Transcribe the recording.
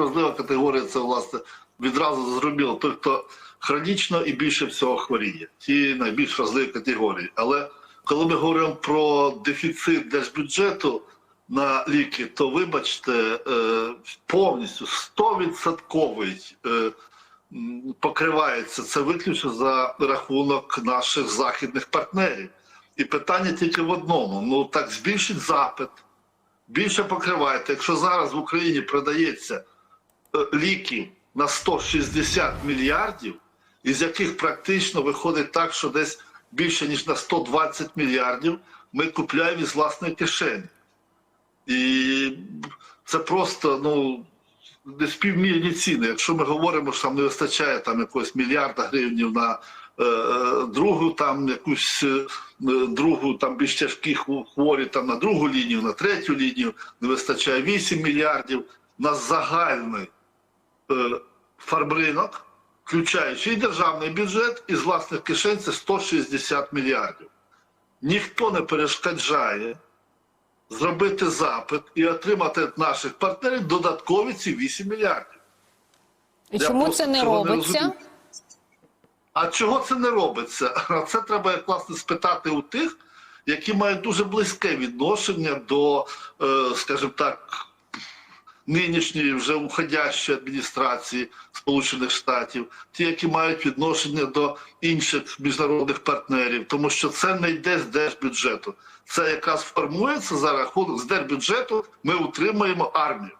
вразлива категорія це власне відразу зрозуміло той, хто хронічно і більше всього хворіє. Ті найбільш вразливі категорії. Але коли ми говоримо про дефіцит держбюджету на ліки, то вибачте, е, повністю 100% е, покривається це виключно за рахунок наших західних партнерів. І питання тільки в одному: ну так збільшить запит, більше покривайте. Якщо зараз в Україні продається ліки на 160 мільярдів, із яких практично виходить так, що десь більше ніж на 120 мільярдів ми купляємо із власної кишені. І це просто ну не співмірні ціни. Якщо ми говоримо, що там не вистачає там якогось мільярда гривень на е, е, другу, там якусь е, другу, там більш тяжкі хворі, там на другу лінію, на третю лінію, не вистачає 8 мільярдів на загальний е, фармринок, включаючи і державний бюджет, і з власних кишень це 160 мільярдів. Ніхто не перешкоджає зробити запит і отримати від наших партнерів додаткові ці 8 мільярдів. І Я чому це не цього не робиться? А чого це не робиться? А Це треба як власне спитати у тих, які мають дуже близьке відношення до, е, скажімо так, нинішньої вже уходящої адміністрації Сполучених Штатів, ті, які мають відношення до інших міжнародних партнерів, тому що це не йде з держбюджету. Це якраз формується за рахунок з держбюджету. Ми утримуємо армію.